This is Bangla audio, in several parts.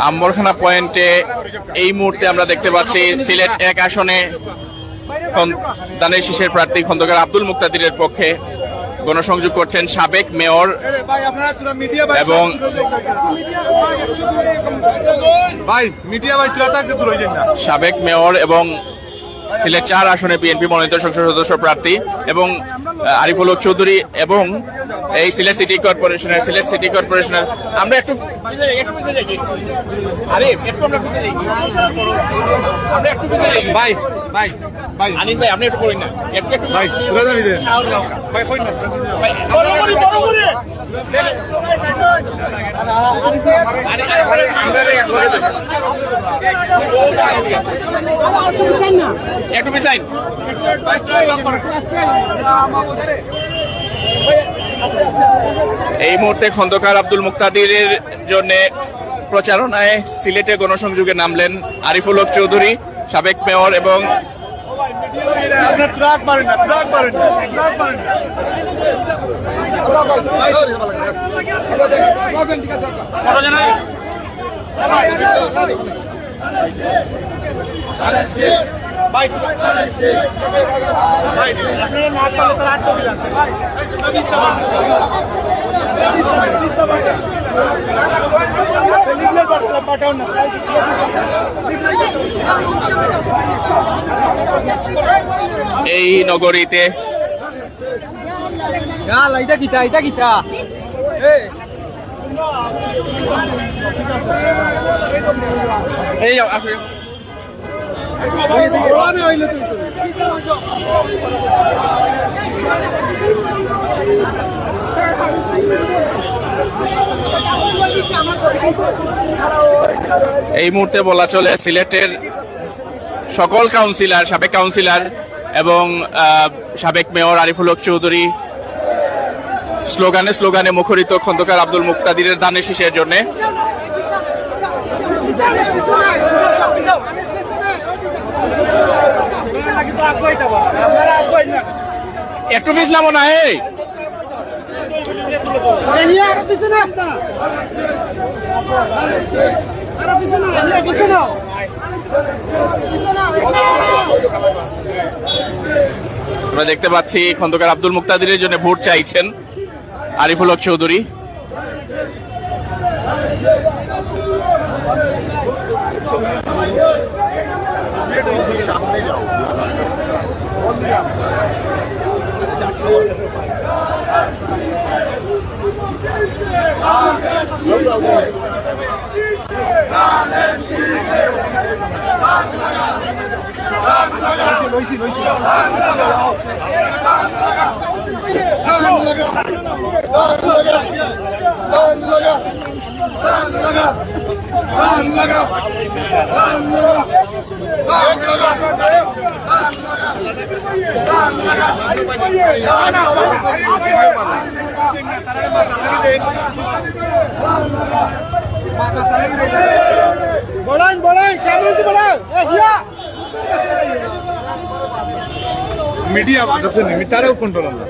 আম্বরখানা পয়েন্টে এই মুহূর্তে আমরা দেখতে পাচ্ছি সিলেট এক আসনে দানের শীষের প্রার্থী খন্দকার আব্দুল মুক্তাদিরের পক্ষে গণসংযোগ করছেন সাবেক মেয়র এবং- সাবেক মেয়র এবং সিলেট চার আসনে বিএনপি মনোনীত সংসদ সদস্য প্রার্থী এবং আরিফুল হক চৌধুরী এবং এই সিলেট সিটি কর্পোরেশনের সিলেট সিটি কর্পোরেশনের। আমরা একটু আমরা একটু? ভাই ভাই ভাই। আনিস ভাই আপনি একটু করুন না। একটু একটু ভাই তোরা ভাই কই না? ভাই, একটু এই মুহূর্তে খন্দকার আব্দুল মুক্তাদিরের জন্য প্রচারণায় সিলেটে গণসংযোগে নামলেন আরিফুল হক চৌধুরী, সাবেক মেয়র এবং আপনার ট্রাক মারেন না ট্রাক মারেন না ট্রাক মারেন না। ভাই ভাই পাঠাও না এই নগরীতে kita, ita kita. Eh, এই যাও, আসো। এই মুহূর্তে বলা চলে সিলেটের সকল কাউন্সিলর সাবেক কাউন্সিলর এবং সাবেক মেয়র আরিফুল হক চৌধুরী স্লোগানে স্লোগানে মুখরিত খন্দকার আব্দুল মুক্তাদিরের দানের শীষের জন্য। একটু পিছলাম না, এই। আমরা দেখতে পাচ্ছি খন্দকার আব্দুল মুক্তাদিরের জন্য ভোট চাইছেন আরিফুল হক চৌধুরী। সামনে যাও। লইছি লইছি লাগা বলেন বলেন সামনে বলেন? মিডিয়া বাতাসে নেই তারাও কন্ট্রোল না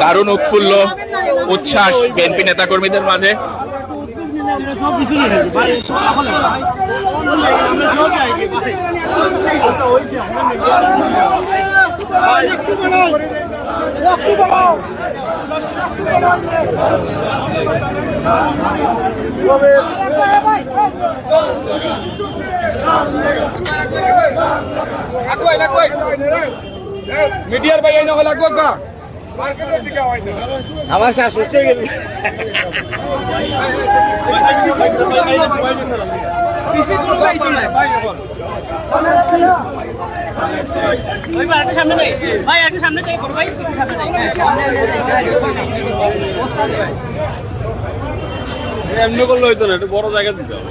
দারুণ উৎফুল্ল উচ্ছ্বাস বিএনপি নেতাকর্মীদের মাঝে। মিডিয়ার ভাই এই নকল লাগবো আমার শ্বাস সুস্থ হয়ে গেল সামনে ভাই সামনে। এমনি করলে হইতো না, একটু বড় জায়গা দিতে হবে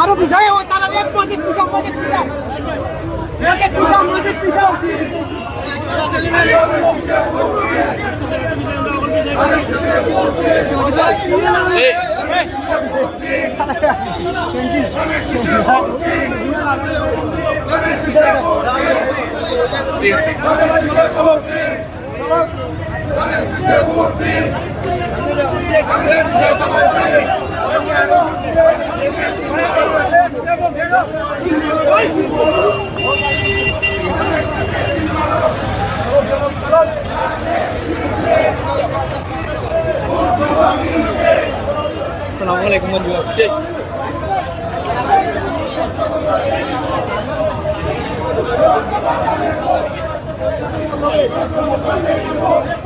আরও পিছায় ওই তারা এক মসজিদ পিছাও মসজিদ পিছাও মসজিদ পিছাও মসজিদ পিছাও এ, আসসালামু আলাইকুম বন্ধু এ, বড়ও দেখা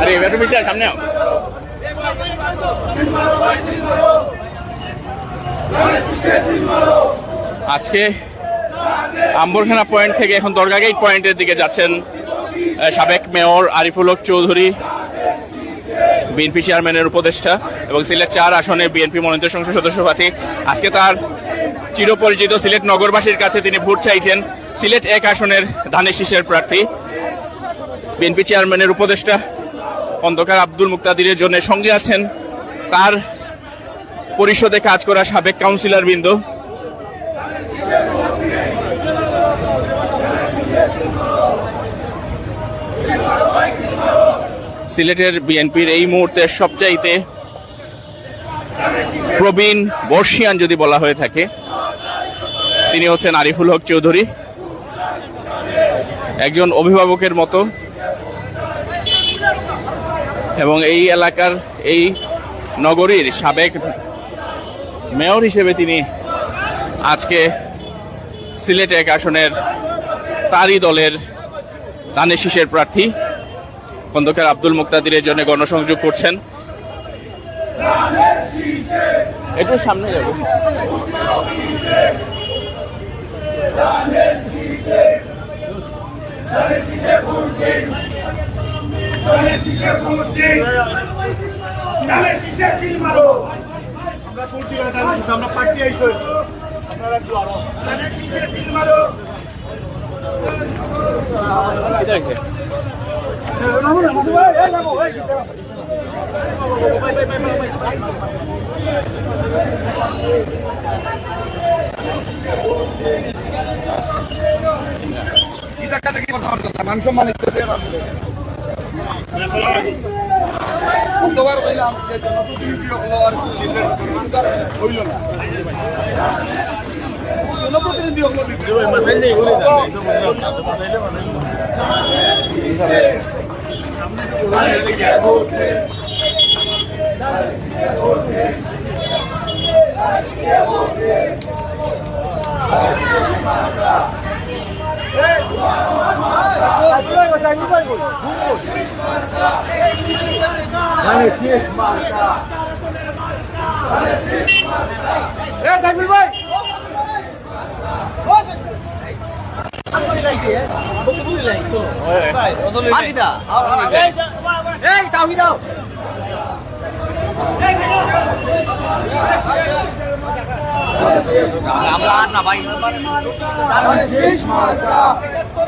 আরে একটু পিছিয়ে আয়, সামনে। আজকে আম্বরখানা পয়েন্ট থেকে এখন দরগাগেট পয়েন্টের দিকে যাচ্ছেন সাবেক মেয়র আরিফুল হক চৌধুরী বিএনপি চেয়ারম্যানের উপদেষ্টা এবং সিলেট চার আসনে বিএনপি মনোনীত সংসদ সদস্য প্রার্থী আজকে তার চিরপরিচিত সিলেট নগরবাসীর কাছে তিনি ভোট চাইছেন সিলেট এক আসনের ধানের শীষের প্রার্থী বিএনপি চেয়ারম্যানের উপদেষ্টা খন্দকার আব্দুল মুক্তাদিরের জন্য সঙ্গে আছেন তার পরিষদে কাজ করা সাবেক কাউন্সিলর বৃন্দ। সিলেটের বিএনপির এই মুহূর্তে সবচাইতে প্রবীণ বর্ষিয়ান যদি বলা হয়ে থাকে, তিনি হচ্ছেন আরিফুল হক চৌধুরী। একজন অভিভাবকের মতো এবং এই এলাকার এই নগরীর সাবেক মেয়র হিসেবে তিনি আজকে সিলেট এক আসনের তারই দলের দানের শীষের প্রার্থী খন্দকার আব্দুল মুক্তাদিরের জন্য গণসংযোগ করছেন। একটু সামনে যাব। আমরা পার্টি আপনারা একটু আরও। মান সম্মানিত কতবার কইলাম যে জনপ্রতিনিধি হলো জনপ্রতিনিধি হলো ভাই এই তাওহি দাও আমরা আর না ভাই।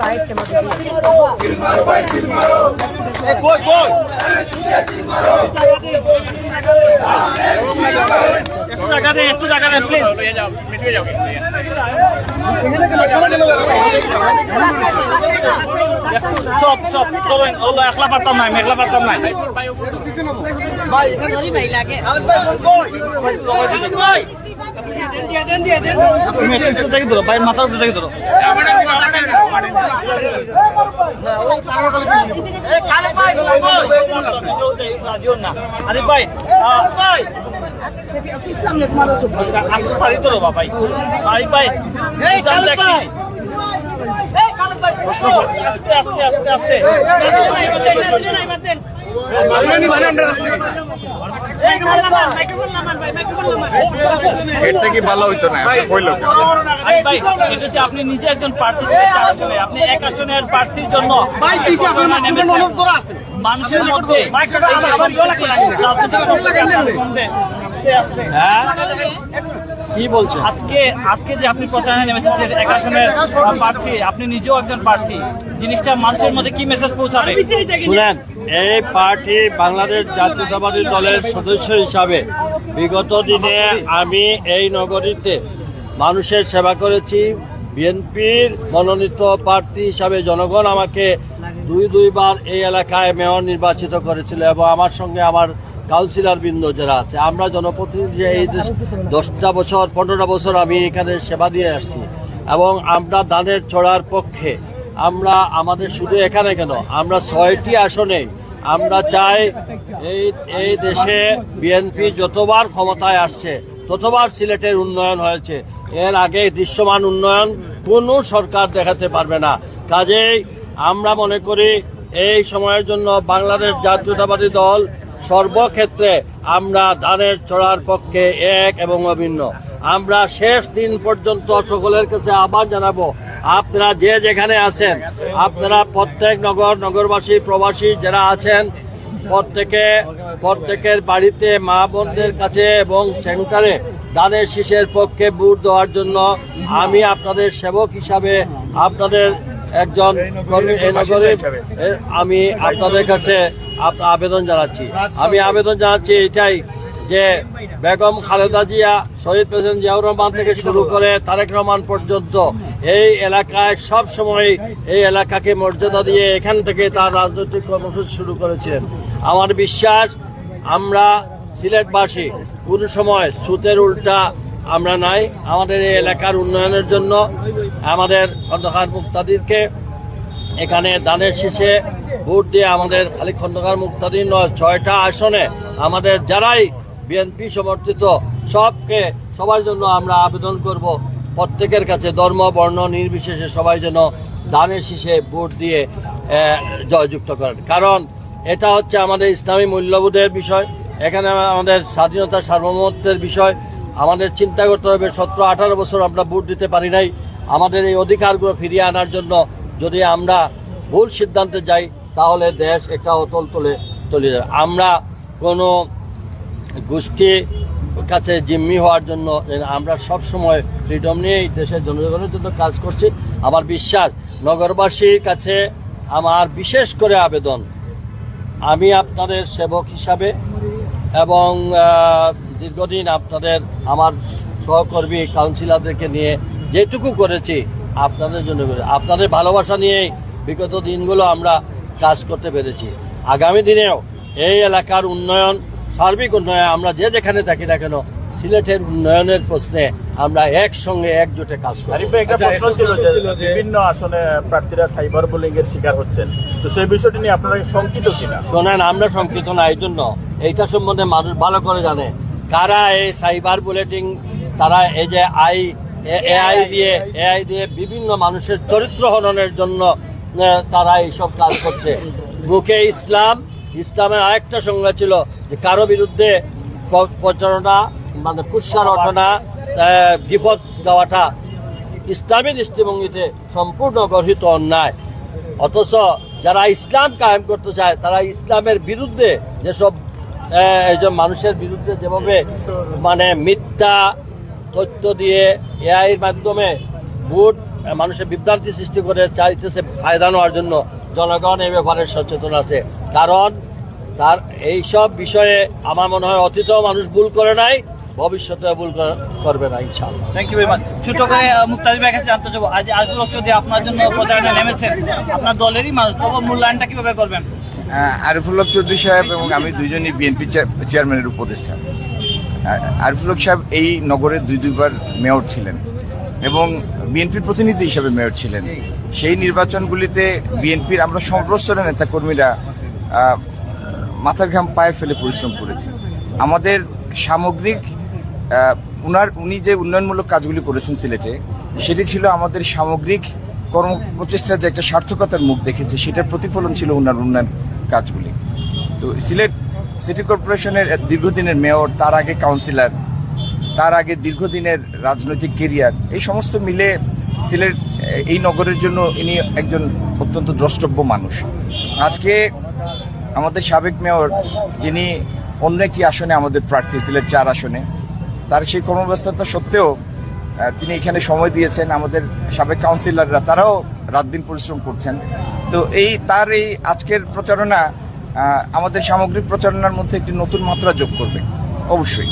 ভাই একটু লোগো লোগো জায়গা দেন একটু জায়গা সব সব করেন ওগুলো একলা পারতাম না আমি একলা পারতাম না তুমি একটু একটু দেখে ধরো ভাই মাথার উপরে দেখে ধরো আরে ভাই ভাই আজকে তো বাবা ভাই আস্তে আস্তে আস্তে এর থেকে ভালো হইতো না এটা আপনি নিজে একজন প্রার্থী আপনি এক আসনের প্রার্থীর জন্য মানুষের মধ্যে কি বলছেন আজকে আজকে যে আপনি প্রচারণা নেমেছেন যে এক আসনের প্রার্থী আপনি নিজেও একজন প্রার্থী জিনিসটা মানুষের মধ্যে কি মেসেজ পৌঁছাবে শুনেন এই পার্টি বাংলাদেশ জাতীয়তাবাদী দলের সদস্য হিসাবে বিগত দিনে আমি এই নগরীতে মানুষের সেবা করেছি। বিএনপির মনোনীত প্রার্থী হিসাবে জনগণ আমাকে দুই, দুইবার এই এলাকায় মেয়র নির্বাচিত করেছিল এবং আমার সঙ্গে আমার কাউন্সিলর বৃন্দ যারা আছে, আমরা জনপ্রতিনিধি এই দেশ- দশটা বছর, পনেরোটা বছর আমি এখানে সেবা দিয়ে আসছি এবং আমরা দানের চড়ার পক্ষে আমরা আমাদের শুধু এখানে কেন? আমরা ছয়টি আসনে, আমরা চাই এই এই দেশে বিএনপি যতবার ক্ষমতায় আসছে, ততবার সিলেটের উন্নয়ন হয়েছে। এর আগে দৃশ্যমান উন্নয়ন কোনো সরকার দেখাতে পারবে না। কাজেই আমরা মনে করি এই সময়ের জন্য বাংলাদেশ জাতীয়তাবাদী দল সর্বক্ষেত্রে আমরা ধানের চড়ার পক্ষে এক এবং অভিন্ন। আমরা শেষ দিন পর্যন্ত সকলের কাছে আহ্বান জানাব, আপনারা যে যেখানে আছেন, আপনারা প্রত্যেক নগর, নগরবাসী, প্রবাসী যারা আছেন, প্রত্যেকে, প্রত্যেকের বাড়িতে মা বোনদের কাছে এবং সেন্টারে দানের শীষের পক্ষে ভোট দেওয়ার জন্য আমি আপনাদের সেবক হিসাবে আপনাদের একজন আমি আপনাদের কাছে আবেদন জানাচ্ছি। আমি আবেদন জানাচ্ছি এটাই যে বেগম খালেদা জিয়া, শহীদ প্রেসিডেন্ট জিয়াউর রহমান থেকে শুরু করে তারেক রহমান পর্যন্ত এই এলাকায় সব সময় এই এলাকাকে মর্যাদা দিয়ে এখান থেকে তার রাজনৈতিক কর্মসূচি শুরু করেছিলেন। আমার বিশ্বাস, আমরা সিলেটবাসী, কোন সময় সুতের উল্টা আমরা নাই। আমাদের এই এলাকার উন্নয়নের জন্য আমাদের খন্দকার মুক্তাদিরকে এখানে দানের শীষে ভোট দিয়ে আমাদের খালি খন্দকার মুক্তাদি নয়, ছয়টা আসনে আমাদের যারাই বিএনপি সমর্থিত সবকে সবার জন্য আমরা আবেদন করব। প্রত্যেকের কাছে ধর্ম, বর্ণ, নির্বিশেষে সবাই যেন দানের শীষে ভোট দিয়ে জয়যুক্ত করেন। কারণ এটা হচ্ছে আমাদের ইসলামী মূল্যবোধের বিষয়, এখানে আমাদের স্বাধীনতা সার্বভৌমত্বের বিষয়। আমাদের চিন্তা করতে হবে, সতেরো, আঠারো বছর আমরা ভোট দিতে পারি নাই। আমাদের এই অধিকারগুলো ফিরিয়ে আনার জন্য যদি আমরা ভুল সিদ্ধান্তে যাই, তাহলে দেশ একটা অতল তলে চলে যাবে। আমরা কোনো গোষ্ঠী কাছে জিম্মি হওয়ার জন্য আমরা সব সময় ফ্রিডম নিয়ে এই দেশের জনগণের জন্য কাজ করছি। আমার বিশ্বাস, নগরবাসীর কাছে আমার বিশেষ করে আবেদন, আমি আপনাদের সেবক হিসাবে এবং দীর্ঘদিন আপনাদের, আমার সহকর্মী, কাউন্সিলরদেরকে নিয়ে যেটুকু করেছি, আপনাদের জন্য আপনাদের ভালোবাসা নিয়েই বিগত দিনগুলো আমরা কাজ করতে পেরেছি। আগামী দিনেও এই এলাকার উন্নয়ন সার্বিক উন্নয়ন আমরা যে যেখানে থাকি না কেন সিলেটের উন্নয়নের প্রশ্নে আমরা একসঙ্গে একজোটে কাজ করি। আরিফ একটা প্রশ্ন ছিল যে বিভিন্ন আসনে প্রার্থীরা সাইবার বুলিং এর শিকার হচ্ছেন। তো সেই বিষয়টি নিয়ে আপনারা শঙ্কিত কিনা? শোনেন আমরা সংকৃত না এই জন্য। এইটা সম্বন্ধে মানুষ ভালো করে জানে। কারা এই সাইবার বুলেটিং তারা এই যে আই এআই দিয়ে এআই দিয়ে বিভিন্ন মানুষের চরিত্র হননের জন্য তারা এইসব কাজ করছে। মুখে ইসলাম ইসলামের আরেকটা সংজ্ঞা ছিল যে কারও বিরুদ্ধে প্রচারণা মানে কুৎসা রটনা আহ, বিপদ দেওয়াটা ইসলামী দৃষ্টিভঙ্গিতে সম্পূর্ণ গঠিত অন্যায়। অথচ যারা ইসলাম কায়েম করতে চায় তারা ইসলামের বিরুদ্ধে যেসব একজন মানুষের বিরুদ্ধে যেভাবে মানে মিথ্যা তথ্য দিয়ে এআইয়ের মাধ্যমে ভোট মানুষের বিভ্রান্তি সৃষ্টি করে চাইতেছে ফায়দা নেওয়ার জন্য জনগণ এই ব্যাপারে সচেতন আছে। কারণ তার এইসব বিষয়ে আমার মনে হয় অতীতেও মানুষ ভুল করে নাই ভবিষ্যতে ভুল করবে না ইনশাআল্লাহ। থ্যাংক ইউ ভেরি মাচ ছোট করে মুক্তাদি ভাই কাছে জানতে চাবো আজ আজ লোক যদি আপনার জন্য প্রচারণা নেমেছেন আপনার দলেরই মানুষ তবে মূল্যায়নটা কীভাবে করবেন? আহ, আরিফুল্লাহ চৌধুরী সাহেব এবং আমি দুইজনই বিএনপি চেয়ারম্যানের উপদেষ্টা। আহ, আরিফুল্লাহ সাহেব এই নগরের দুই দুইবার মেয়র ছিলেন এবং বিএনপির প্রতিনিধি হিসেবে মেয়র ছিলেন। সেই নির্বাচনগুলিতে বিএনপির আমরা সর্বস্তরের নেতাকর্মীরা মাথার ঘাম পায়ে ফেলে পরিশ্রম করেছি। আমাদের সামগ্রিক উনার, উনি যে উন্নয়নমূলক কাজগুলি করেছেন সিলেটে, সেটি ছিল আমাদের সামগ্রিক কর্ম প্রচেষ্টার যে একটা সার্থকতার মুখ দেখেছে, সেটার প্রতিফলন ছিল উনার উন্নয়ন কাজগুলি। তো সিলেট সিটি কর্পোরেশনের দীর্ঘদিনের মেয়র, তার আগে কাউন্সিলর, তার আগে দীর্ঘদিনের রাজনৈতিক কেরিয়ার, এই সমস্ত মিলে সিলেট, এই নগরের জন্য ইনি একজন অত্যন্ত দ্রষ্টব্য মানুষ। আজকে আমাদের সাবেক মেয়র যিনি অন্য একটি আসনে আমাদের প্রার্থী সিলেট চার আসনে তার সেই কর্মব্যস্ততা সত্ত্বেও তিনি এখানে সময় দিয়েছেন। আমাদের সাবেক কাউন্সিলররা তারাও রাত দিন পরিশ্রম করছেন। তো এই তার এই আজকের প্রচারণা আমাদের সামগ্রিক প্রচারণার মধ্যে একটি নতুন মাত্রা যোগ করবে। অবশ্যই।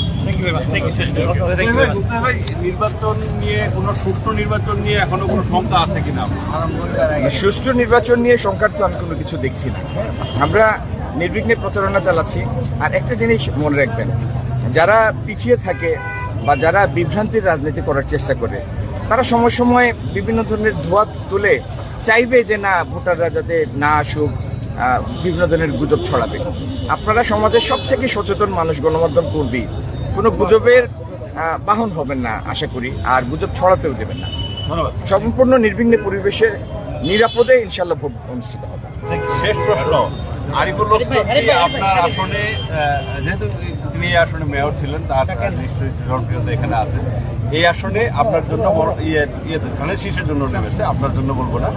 নির্বাচন নিয়ে কোনো সুষ্ঠু নির্বাচন নিয়ে এখনও কোনো শঙ্কা আছে কিনা? সুষ্ঠু নির্বাচন নিয়ে সংকার তো আমি কোনো কিছু দেখছি না। আমরা নির্বিঘ্নে প্রচারণা চালাচ্ছি। আর একটা জিনিস মনে রাখবেন যারা পিছিয়ে থাকে বা যারা বিভ্রান্তির রাজনীতি করার চেষ্টা করে তারা সময় সময় বিভিন্ন ধরনের ধোয়া তুলে চাইবে যে না ভোটাররা যাতে না আসুক বিভিন্ন ধরনের গুজব ছড়াবে। আপনারা সমাজের সব থেকে সচেতন মানুষ গণমাধ্যম কর্মী কোনো গুজবের বাহন হবেন না আশা করি আর গুজব ছড়াতেও দেবেন না। ধন্যবাদ। সম্পূর্ণ নির্বিঘ্নে পরিবেশে নিরাপদে ইনশাল্লাহ ভোট অনুষ্ঠিত হবে। শেষ প্রশ্ন। আরিফুল হক আপনার আসনে যেহেতু তিনি এই আসনে মেয়র ছিলেন তার নিশ্চয়ই জনপ্রিয়তা এখানে আছে। এই আসনে আপনার জন্য বড় ইয়ে ইয়ে ধানের শীষের জন্য নেমেছে আপনার জন্য বলব না।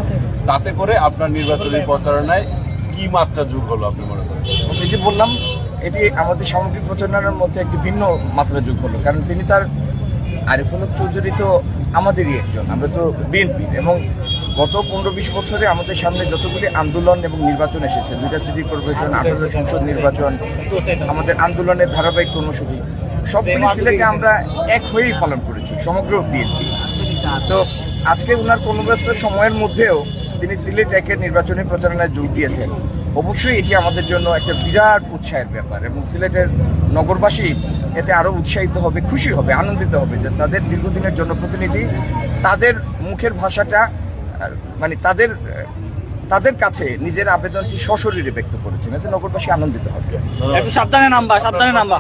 তাতে করে আপনার নির্বাচনী প্রচারণায় কি মাত্রা যুগ হলো আপনি মনে করেন? এই যে বললাম এটি আমাদের সামগ্রিক প্রচারণার মধ্যে একটি ভিন্ন মাত্রা যোগ হলো। কারণ তিনি তার আরিফুল চৌধুরী তো আমাদেরই একজন আমরা তো বিএনপি এবং গত পনেরো বিশ বছরে আমাদের সামনে যতগুলি আন্দোলন এবং নির্বাচন এসেছে দুইটা সিটি কর্পোরেশন আঠারো সংসদ নির্বাচন আমাদের আন্দোলনের ধারাবাহিক কর্মসূচি সবগুলি সিলেটে আমরা এক হয়েই পালন করেছি সমগ্র বিএনপি। তো আজকে উনার কর্মব্যস্ত সময়ের মধ্যেও তিনি সিলেট একের নির্বাচনী প্রচারণায় যোগ দিয়েছেন। অবশ্যই এটি আমাদের জন্য একটা বিরাট উৎসাহের ব্যাপার এবং সিলেটের নগরবাসী এতে আরও উৎসাহিত হবে খুশি হবে আনন্দিত হবে যে তাদের দীর্ঘদিনের জনপ্রতিনিধি তাদের মুখের ভাষাটা মানে তাদের তাদের কাছে নিজের আবেদনটি সশরীরে ব্যক্ত করেছেন। এতে নগরবাসী আনন্দিত হবে। একটু সাবধানে নাম্বা সাবধানে নাম্বা।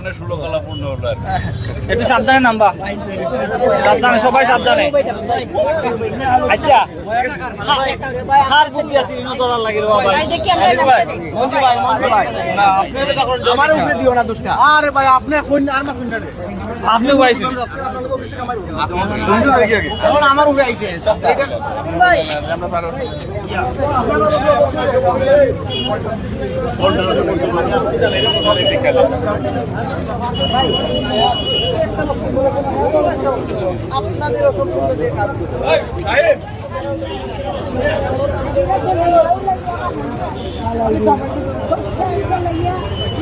একটু সাবধানে নাম্বা। সাবধানে সবাই সাবধানে। আচ্ছা। আমার উপরে দিও না দোষটা। আরে ভাই আপনি আর মা আপনি এখন আমার উপরে আইছে সব আপনাদের যে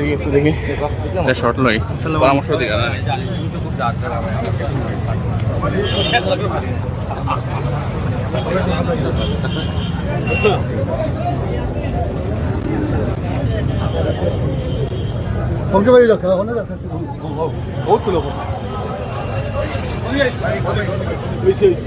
দেখি একটু দেখি এটা শর্ট লই পরামর্শ দিই 거기 빨리 가, 어느 가, 같이 어, 어, 어, 들어봐. 그렇지, 그렇지.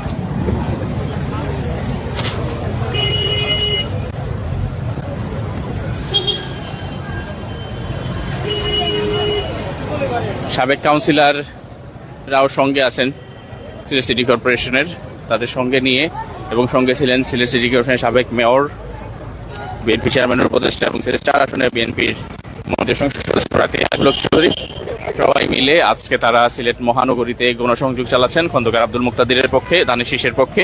সাবেক কাউন্সিলররাও সঙ্গে আছেন সিলেট সিটি কর্পোরেশনের, তাদের সঙ্গে নিয়ে এবং সঙ্গে ছিলেন সিলেট সিটি কর্পোরেশনের সাবেক মেয়র, বিএনপি চেয়ারম্যানের উপদেষ্টা এবং সিলেট চার আসনে বিএনপির মন্ত্রী সংসদ সদস্য প্রার্থী আকুলক চৌধুরী। সবাই মিলে আজকে তারা সিলেট মহানগরীতে গণসংযোগ চালাচ্ছেন খন্দকার আব্দুল মুক্তাদিরের পক্ষে, দানিশ শীষের পক্ষে।